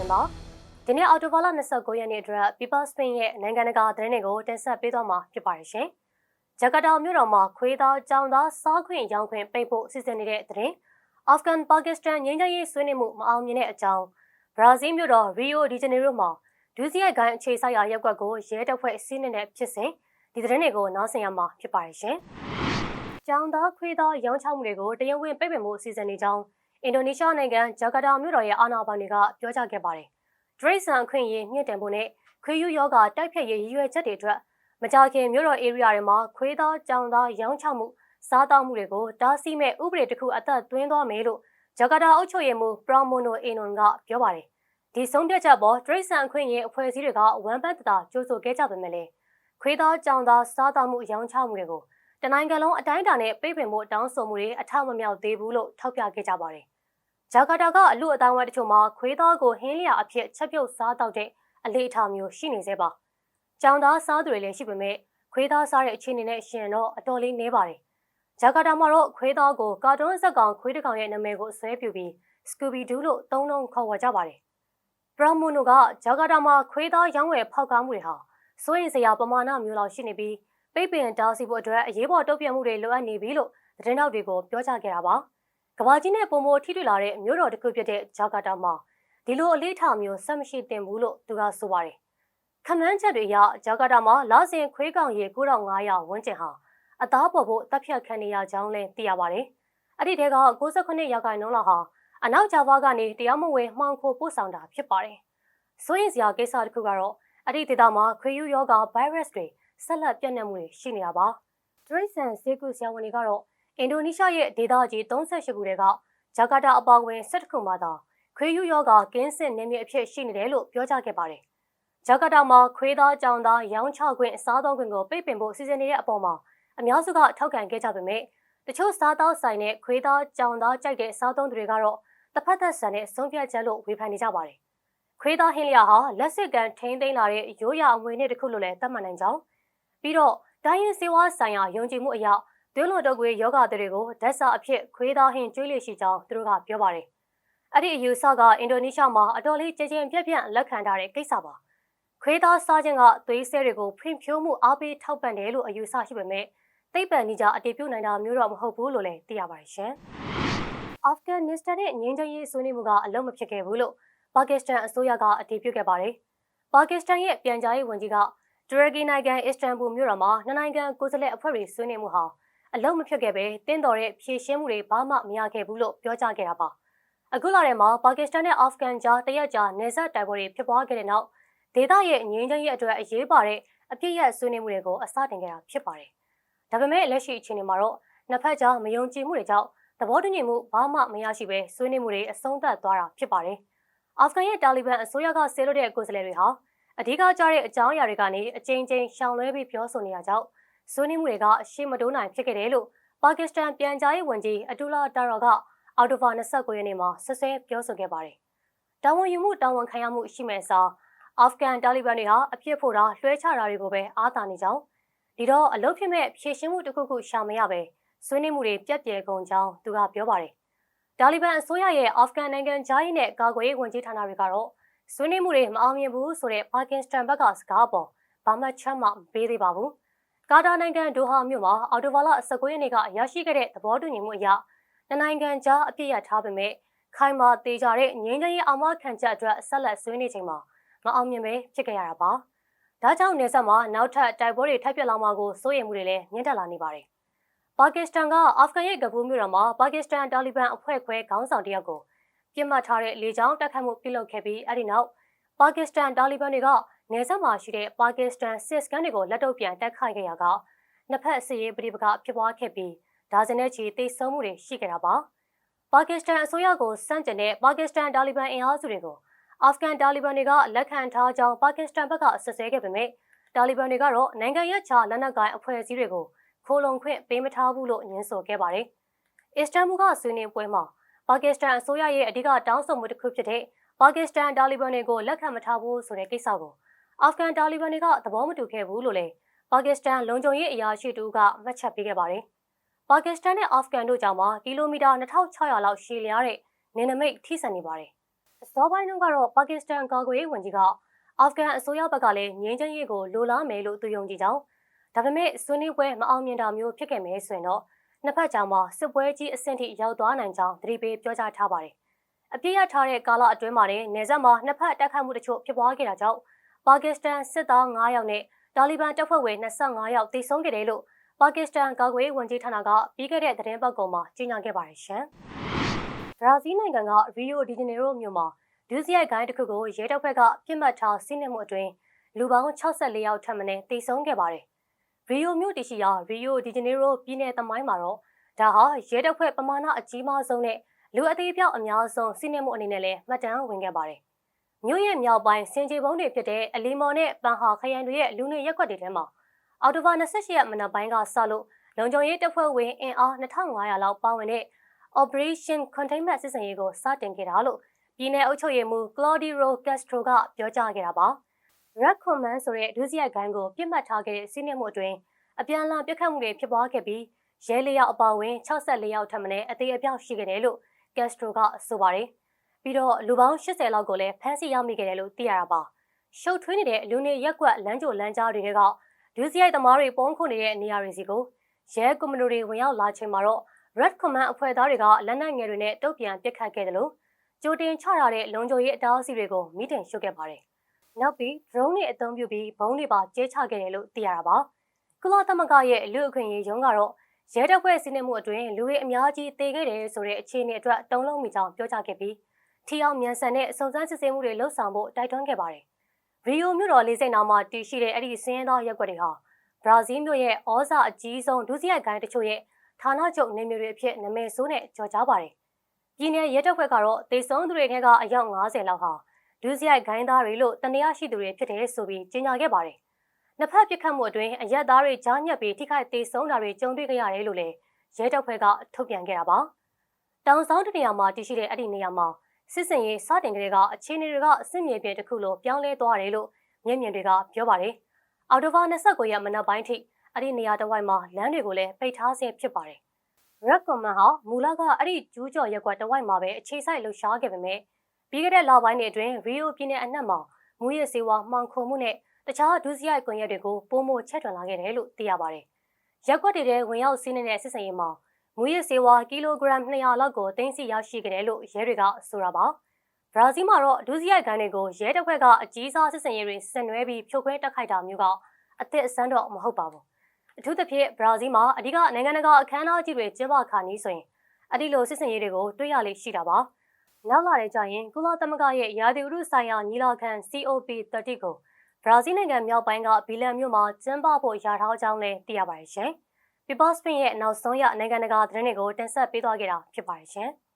ရှင်ပါဒီနေ့အော်တိုဘာလ29ရက်နေ့အတွက် People Spin ရဲ့နိုင်ငံတကာသတင်းတွေကိုတင်ဆက်ပေးသွားမှာဖြစ်ပါတယ်ရှင်ဂျကာတာမြို့တော်မှာခွေးသားကြောင်သားစားခွင့်ရောင်းခွင့်ပိတ်ဖို့စီစဉ်နေတဲ့သတင်းအာဖဂန်ပါကစ္စတန်ငြိမ်းချမ်းရေးဆွေးနွေးမှုမအောင်မြင်တဲ့အကြောင်းဘရာဇီးမြို့တော်ရီယိုဒီဂျနေရိုမှာဒုစရိုက်ကိုင်းအခြေဆိုင်ရာရက်ကွက်ကိုရဲတပ်ဖွဲ့စီးနေတဲ့ဖြစ်စဉ်ဒီသတင်းတွေကိုနားဆင်ရမှာဖြစ်ပါတယ်ရှင်ကြောင်သားခွေးသားရောင်းချမှုတွေကိုတရားဝင်ပိတ်ပင်မှုစီစဉ်နေကြောင်း အင်ဒိုနီးရှားနိုင်ငံဂျကာတာမြို့တော်ရဲ့အာဏာပိုင်တွေကပြောကြားခဲ့ပါတယ်။ဒရိတ်ဆန်ခွင့်ရေးမြင့်တင်ဖို့နဲ့ခွေးယူယောဂတိုက်ဖြတ်ရေးရည်ရွယ်ချက်တွေအတွက်မကြခင်မြို့တော် area တွေမှာခွေးသားကြောင်သားရောင်းချမှုစားတောက်မှုတွေကိုတားဆီးမဲ့ဥပဒေတစ်ခုအသက်သွင်းသွားမယ်လို့ဂျကာတာအုပ်ချုပ်ရေးမှူးပရောမိုနိုအင်နွန်ကပြောပါတယ်။ဒီဆုံးဖြတ်ချက်ပေါ်ဒရိတ်ဆန်ခွင့်ရေးအဖွဲ့အစည်းတွေကဝမ်ပန်းတတာကြိုးဆိုခဲ့ကြပေမဲ့လည်းခွေးသားကြောင်သားစားတောက်မှုရောင်းချမှုတွေကိုတနိုင်ငံလုံးအတိုင်းအတာနဲ့ပိတ်ပင်ဖို့တောင်းဆိုမှုတွေအထမမြောက်သေးဘူးလို့ထောက်ပြခဲ့ကြပါတယ်။ ဂျာကာတာကအလူအတိုင်းဝိုင်းတချို့မှာခွေးသားကိုဟင်းလျာအဖြစ်ချက်ပြုတ်စားတော့တဲ့အလေးအထားမျိုးရှိနေသေးပါ။ကြောင်သားစားသူတွေလည်းရှိပေမဲ့ခွေးသားစားတဲ့အခြေအနေနဲ့ရှင်တော့အတော်လေးနည်းပါတယ်။ဂျာကာတာမှာတော့ခွေးသားကိုကာတွန်းဇက်ကောင်ခွေးတစ်ကောင်ရဲ့နာမည်ကိုဆွဲပြူပြီးစကူဘီဒူးလို့သုံးလုံးခေါ်ဝေါ်ကြပါတယ်။ဘရမွန်နိုကဂျာကာတာမှာခွေးသားရောင်းဝယ်ဖောက်ကားမှုတွေဟာစိုးရိမ်စရာပမာဏမျိုးလောက်ရှိနေပြီးပိတ်ပင်တားဆီးဖို့အတွက်အရေးပေါ်တုံ့ပြန်မှုတွေလိုအပ်နေပြီလို့သတင်းတောက်တွေကိုပြောကြားခဲ့တာပါ။ ကဘာကြီးနဲ့ပုံမိုထိတွေ့လာတဲ့မြို့တော်တစ်ခုဖြစ်တဲ့ဂျာကာတာမှာဒီလိုအလေးထားမျိုးဆက်မရှိသင့်ဘူးလို့သူကဆိုပါတယ်။ခမန်းချက်တွေအရဂျာကာတာမှာလာစဉ်ခွေးကောင်ရေ9500ဝန်းကျင်ဟာအသားပေါ်ဖို့တပ်ဖြတ်ခံနေရကြောင်းလည်းသိရပါတယ်။အဲ့ဒီတဲက69ရာခိုင်နှုန်းလောက်ဟာအနောက်ဂျာဗာကနေတရားမဝင်မှောင်ခိုပို့ဆောင်တာဖြစ်ပါတယ်။ဆိုရင်စရာကိစ္စတစ်ခုကတော့အဲ့ဒီဒေသမှာခွေးယူယောဂဗိုင်းရပ်စ်တွေဆက်လက်ပြန့်နှံ့မှုတွေရှိနေတာပါ။ဒရိတ်ဆန်စေကူဆရာဝန်တွေကတော့ အင်ဒိုနီးရှားရဲ့ဒေသကြီး38ခုတည်းကဂျကာတာအပါအဝင်17ခုမှသာခွေးယူယောဂကင်းစစ်နေမြေအဖြစ်ရှိနေတယ်လို့ပြောကြားခဲ့ပါတယ်။ဂျကာတာမှာခွေးသားကြောင်သားရောင်းချခွင့်စားသောခွင့်ကိုပိတ်ပင်ဖို့စီစဉ်နေတဲ့အပေါ်မှာအများစုကထောက်ခံခဲ့ကြပေမဲ့တချို့စားသောဆိုင်နဲ့ခွေးသားကြောင်သားကြိုက်တဲ့စားသုံးသူတွေကတော့တစ်ဖက်သက်ဆန်တဲ့ဆုံးဖြတ်ချက်လို့ဝေဖန်နေကြပါတယ်။ခွေးသားဟင်းလျာဟာလက်စစ်ကန်ထိန်းသိမ်းလာတဲ့ရိုးရာအမွေနဲ့တစ်ခုလို့လည်းသတ်မှတ်နိုင်ကြောင်းပြီးတော့တိုင်းရင်းစေဝါဆိုင်ရာယုံကြည်မှုအရာ သွေးလွန်တုပ်ကွေးယောဂတွေကိုဓာတ်စာအဖြစ်ခွေးသားဟင်းကျွေးလျရှိကြောင်းသူတို့ကပြောပါတယ်။အဲ့ဒီအယူဆကအင်ဒိုနီးရှားမှာအတော်လေးကြည်ကြင်ပြက်ပြက်လက်ခံထားတဲ့ကိစ္စပါ။ခွေးသားစားခြင်းကသွေးဆဲတွေကိုဖွံ့ဖြိုးမှုအားပေးထောက်ပံ့တယ်လို့အယူဆရှိပေမဲ့သိပ္ပံနည်းကြအတည်ပြုနိုင်တာမျိုးတော့မဟုတ်ဘူးလို့လည်းသိရပါတယ်ရှင်။အာဖဂန်နစ္စတန်ရဲ့ငြိမ်းချမ်းရေးဆွေးနွေးမှုကအလုံးမဖြစ်ခဲ့ဘူးလို့ပါကစ္စတန်အစိုးရကအတည်ပြုခဲ့ပါတယ်။ပါကစ္စတန်ရဲ့ပြန်ကြားရေးဝန်ကြီးကတူရကီနိုင်ငံအစ္စတန်ဘူမြို့တော်မှာနှစ်နိုင်ငံကိုယ်စားလှယ်အဖွဲ့တွေဆွေးနွေးမှုဟာ အလုံးမဖြစ်ခဲ့ပဲတင်းတော်တဲ့ဖြည့်ရှင်းမှုတွေဘာမှမရခဲ့ဘူးလို့ပြောကြားခဲ့တာပါအခုလာတဲ့မှာပါကစ္စတန်နဲ့အာဖဂန်ကြားတရက်ကြာနေဆက်တိုက်ပွဲတွေဖြစ်ပွားခဲ့တဲ့နောက်ဒေသရဲ့ငြိမ်းချမ်းရေးအတွက်အရေးပါတဲ့အပြစ်ရဆွေးနွေးမှုတွေကိုအစတင်ခဲ့တာဖြစ်ပါတယ်ဒါပေမဲ့လက်ရှိအခြေအနေမှာတော့နှစ်ဖက်ကြားမယုံကြည်မှုတွေကြောင့်သဘောတူညီမှုဘာမှမရရှိပဲဆွေးနွေးမှုတွေအဆုံးသတ်သွားတာဖြစ်ပါတယ်အာဖဂန်ရဲ့တာလီဘန်အစိုးရကဆဲလို့တဲ့ကိုယ်စားလှယ်တွေဟာအဓိကကျတဲ့အကြောင်းအရာတွေကနေအကြိမ်ကြိမ်ရှောင်လွဲပြီးပြောဆိုနေရကြောင်း ဆွေးနွေးမှုတွေကအရှိမတိုးနိုင်ဖြစ်ခဲ့တယ်လို့ပါကစ္စတန်ပြန်ကြားရေးဝန်ကြီးအတူလာတာရောကအော်တိုဘာ29ရက်နေ့မှာဆက်ဆဲပြောဆိုခဲ့ပါတယ်။တာဝန်ယူမှုတာဝန်ခံရမှုရှိမဲ့စာအာဖဂန်တာလီဘန်တွေဟာအပြစ်ဖို့တာလွှဲချတာတွေကိုပဲအားသာနေကြောင်းဒီတော့အလုပ်ဖြစ်မဲ့ဖြည့်ရှင်းမှုတစ်ခုခုရှာမရပဲဆွေးနွေးမှုတွေပြက်ပြဲကုန်ကြောင်းသူကပြောပါတယ်။တာလီဘန်အစိုးရရဲ့အာဖဂန်နိုင်ငံဂျားရေးနဲ့ကာကွယ်ရေးဝန်ကြီးဌာနတွေကတော့ဆွေးနွေးမှုတွေမအောင်မြင်ဘူးဆိုတဲ့ပါကစ္စတန်ဘက်ကစကားပေါ်ဘာမှချမ်းမပေးသေးပါဘူး။ ကာတာနိုင်ငံဒိုဟာမြို့မှာအော်တိုဘာလ19ရက်နေ့ကရရှိခဲ့တဲ့သဘောတူညီမှုအရနိုင်ငံကြားအပြစ်ရထားပေမဲ့ခိုင်မာသေးကြတဲ့ငြိမ်းချမ်းရေးအမခံချက်အတွက်ဆက်လက်ဆွေးနွေးချိန်မှာမအောင်မြင်ပဲဖြစ်ခဲ့ရတာပါ။ဒါကြောင့်နေဆက်မှာနောက်ထပ်တိုက်ပွဲတွေထပ်ပြက်လာမှာကိုစိုးရိမ်မှုတွေလည်းမြင့်တက်လာနေပါတယ်။ပါကစ္စတန်ကအာဖဂန်ရဲ့ကပူးမြို့တော်မှာပါကစ္စတန်တာလီဘန်အဖွဲ့ခွဲခေါင်းဆောင်တယောက်ကိုပြစ်မှတ်ထားတဲ့လေကြောင်းတိုက်ခိုက်မှုပြုလုပ်ခဲ့ပြီးအဲဒီနောက်ပါကစ္စတန်တာလီဘန်တွေက နယ်စပ်မှာရှိတဲ့ပါကစ္စတန်စစ်စခန်းတွေကိုလက်တော့ပြန်တိုက်ခိုက်ခဲ့ရကနှစ်ဖက်စစ်ရေးပဋိပက္ခဖြစ်ပွားခဲ့ပြီးဒါဇင်နဲ့ချီတိတ်ဆုံးမှုတွေရှိခဲ့တာပါပါကစ္စတန်အစိုးရကိုစန့်ကျင်တဲ့ပါကစ္စတန်တာလီဘန်အင်အားစုတွေကိုအာဖဂန်တာလီဘန်တွေကလက်ခံထားကြောင်းပါကစ္စတန်ဘက်ကဆွဆွဲခဲ့ပေမဲ့တာလီဘန်တွေကတော့နိုင်ငံရဲ့ခြားလက်နက်ကိုင်အဖွဲ့အစည်းတွေကိုခိုးလုံခွင့်ပေးမထားဘူးလို့ညင်းဆိုခဲ့ပါတယ်အစ္စတန်ဘူကဆွေးနွေးပွဲမှာပါကစ္စတန်အစိုးရရဲ့အဓိကတောင်းဆိုမှုတစ်ခုဖြစ်တဲ့ပါကစ္စတန်တာလီဘန်တွေကိုလက်ခံမထားဘူးဆိုတဲ့ကိစ္စကို အာဖဂန်တာလီဘန်တွေကသဘောမတူခဲ့ဘူးလို့လည်းပါကစ္စတန်လုံခြုံရေးအရာရှိတူကမှတ်ချက်ပေးခဲ့ပါတယ်။ပါကစ္စတန်နဲ့အာဖဂန်တို့ကြောင့်မှာကီလိုမီတာ2600လောက်ရှည်လျားတဲ့နေနမိတ်ထိစပ်နေပါတယ်။အစောပိုင်းတုန်းကတော့ပါကစ္စတန်ကာကွယ်ရေးဝန်ကြီးကအာဖဂန်အစိုးရဘက်ကလည်းငြိမ်းချမ်းရေးကိုလိုလားမယ်လို့သူယုံကြည်ကြောင်းဒါပေမဲ့ဆွေးနွေးပွဲမအောင်မြင်တာမျိုးဖြစ်ခဲ့မယ်ဆိုရင်တော့နှစ်ဖက်ကြားမှာစစ်ပွဲကြီးအဆင့်ထိရောက်သွားနိုင်ကြောင်းသတိပေးပြောကြားထားပါတယ်။အပြည့်ရထားတဲ့ကာလအတွင်းမှာလည်းနေဆက်မှာနှစ်ဖက်တိုက်ခိုက်မှုတချို့ဖြစ်ပွားခဲ့တာကြောင့် ပါကစ္စတန်စစ်သား9ယောက်နဲ့တာလီဘန်တပ်ဖွဲ့ဝင်25ယောက်တိတ်ဆုံးခဲ့တယ်လို့ပါကစ္စတန်ကာကွယ်ရေးဝန်ကြီးဌာနကပြီးခဲ့တဲ့သတင်းပတ်ကောင်မှာကြေညာခဲ့ပါတယ်ရှင်။ဘရာဇီးနိုင်ငံကရီယိုဒီဂျနေရိုမြို့မှာဒုစရိုက်ဂိုင်းတစ်ခုကိုရဲတပ်ဖွဲ့ကပြစ်မှတ်ထားစီးနင်းမှုအတွင်းလူပေါင်း64ယောက်ထပ်မံတိတ်ဆုံးခဲ့ပါတယ်။ရီယိုမြို့တရှိရာရီယိုဒီဂျနေရိုပြည်နယ်သမိုင်းမှာတော့ဒါဟာရဲတပ်ဖွဲ့ပမာဏအကြီးမားဆုံးနဲ့လူအသေးပြောက်အများဆုံးစီးနင်းမှုအနေနဲ့လည်းမှတ်တမ်းဝင်ခဲ့ပါတယ်။ မြို့ရဲ့မြောက်ပိုင်းစင်ကြေပုံးတွေဖြစ်တဲ့အလီမော်နဲ့ပန်ဟာခရိုင်တွေရဲ့လူနေရက်ွက်တွေထဲမှာအော်တိုဘာ28ရက်မနက်ပိုင်းကစလို့လုံခြုံရေးတပ်ဖွဲ့ဝင်အင်အား2500လောက်ပါဝင်တဲ့ Operation Containment စစ်စင်ရေးကိုစတင်ခဲ့တာလို့ပြည်내အုပ်ချုပ်ရေးမှူး Claudio Castro ကပြောကြားခဲ့တာပါ။ Red Command ဆိုတဲ့ဒုစရိုက်ဂိုင်းကိုပြစ်မှတ်ထားခဲ့တဲ့စီးနှင်းမှုအတွင်းအပြန်အလှန်ပြစ်ခတ်မှုတွေဖြစ်ပွားခဲ့ပြီးရဲလျောက်အပါဝင်64ယောက်ထပ်မံအသေးအပြောက်ရှိခဲ့တယ်လို့ Castro ကဆိုပါတယ်။ ပြီးတော့လူပေါင်း80လောက်ကိုလည်းဖမ်းဆီးရမိခဲ့တယ်လို့သိရတာပါ။ရှုပ်ထွေးနေတဲ့လူနေရက်ကွက်လမ်းကြိုလမ်းကြားတွေကဒုစရိုက်သမားတွေပုံခုနေတဲ့နေရာတွေစီကိုရဲကွန်မနိုတွေဝင်ရောက်လာချိန်မှာတော့ Red Command အဖွဲ့သားတွေကလက်နက်ငယ်တွေနဲ့တုတ်ပြန်ပစ်ခတ်ခဲ့တယ်လို့ကြိုတင်ချရတဲ့လုံခြုံရေးအတားအဆီးတွေကိုမိတင်ရှုပ်ခဲ့ပါတယ်။နောက်ပြီး drone တွေအသုံးပြုပြီးဘုံတွေပါကျဲချခဲ့တယ်လို့သိရတာပါ။ကုလသမဂ္ဂရဲ့လူအခွင့်အရေးရုံးကတော့ရဲတပ်ဖွဲ့စီးနှင်းမှုအတွင်းလူတွေအများကြီးတေခဲ့တယ်ဆိုတဲ့အခြေအနေအတွက်တုံ့လုံးမိကြောင်းပြောကြားခဲ့ပြီး ထီအောင်မြန်ဆန်တဲ့စုံစမ်းစစ်ဆေးမှုတွေလှုပ်ဆောင်ဖို့တိုက်တွန်းခဲ့ပါတယ်။ရီယိုမြို့တော်လေးစိတ်နာမှာတည်ရှိတဲ့အဲ့ဒီစင်းရဲသားရက်ွက်တွေဟာဘရာဇီးမြို့ရဲ့ဩဇာအကြီးဆုံးဒုစရိုက်ဂိုင်းတချို့ရဲ့ဌာနချုပ်နေမျိုးတွေအဖြစ်နာမည်ဆိုးနဲ့ကြော်ကြားပါတယ်။ပြည်내ရဲတပ်ဖွဲ့ကတော့တေဆုံးသူတွေထဲကအယောက်90လောက်ဟာဒုစရိုက်ဂိုင်းသားတွေလို့တန်တရားရှိသူတွေဖြစ်တယ်ဆိုပြီးကြေညာခဲ့ပါတယ်။နှစ်ဖက်ပြစ်ခတ်မှုအတွင်းအရက်သားတွေကြားညက်ပြီးထိခိုက်တေဆုံးတာတွေကြုံတွေ့ကြရတယ်လို့လည်းရဲတပ်ဖွဲ့ကထုတ်ပြန်ခဲ့တာပါ။တောင်ဆောင်တနေရာမှာတည်ရှိတဲ့အဲ့ဒီနေရာမှာ စစ်စင်ရေးစတင်ကလေးကအခြေအနေတွေကအဆင့်မြေပြင်တစ်ခုလိုပြောင်းလဲသွားတယ်လို့မျက်မြင်တွေကပြောပါတယ်။အော်တိုဘာ29ရက်မနက်ပိုင်းထိအဲ့ဒီနေရာတစ်ဝိုက်မှာလမ်းတွေကိုလည်းပိတ်ထားဆဲဖြစ်ပါတယ်။ Red Command ဟာမူလကအဲ့ဒီကျူးကျော်ရက်ကွက်တစ်ဝိုက်မှာပဲအခြေစိုက်လှုပ်ရှားခဲ့ပေမဲ့ပြီးခဲ့တဲ့လပိုင်းတွေအတွင်းရီယိုပြည်နယ်အနှံ့မှာမူရစေဝါမှောင်ခိုမှုနဲ့တခြားဒုစရိုက်ကွန်ရက်တွေကိုပုံမချက်ထွန်လာခဲ့တယ်လို့သိရပါတယ်။ရက်ကွက်တွေထဲဝင်ရောက်စီးနေတဲ့စစ်စင်ရေးမှာ မူရစေဝါကီလိုဂရမ်200လောက်ကိုတင်စီရရှိခဲ့တယ်လို့ရဲတွေကဆိုတာပါ။ဘရာဇီးမှာတော့ဒုစရိုက်ဂိုင်းတွေကိုရဲတပ်ဖွဲ့ကအကြီးစားစစ်စင်ရေးတွေဆင်နွှဲပြီးဖြိုခွဲတိုက်ခိုက်တာမျိုးကအသစ်အစမ်းတော့မဟုတ်ပါဘူးအထူးသဖြင့်ဘရာဇီးမှာအဓိကနိုင်ငံတကာအခမ်းအနားကြီးတွေကျင်းပခါနီးဆိုရင်အဒီလိုစစ်စင်ရေးတွေကိုတွေ့ရလေရှိတာပါနောက်လာတဲ့ကြရင်ကုလသမဂ္ဂရဲ့ရာသီဥတုဆိုင်ရာညီလာခံ COP30 ကိုဘရာဇီးနိုင်ငံမြောက်ပိုင်းကဘီလန်မြို့မှာကျင်းပဖို့ရာထားကြောင်းလည်းသိရပါတယ်ရှင်။ People Spin ရဲ့နောက်ဆုံးရနိုင်ငံတကာသတင်းတွေကိုတင်ဆက်ပေးသွားခဲ့တာဖြစ်ပါတယ်ရှင်။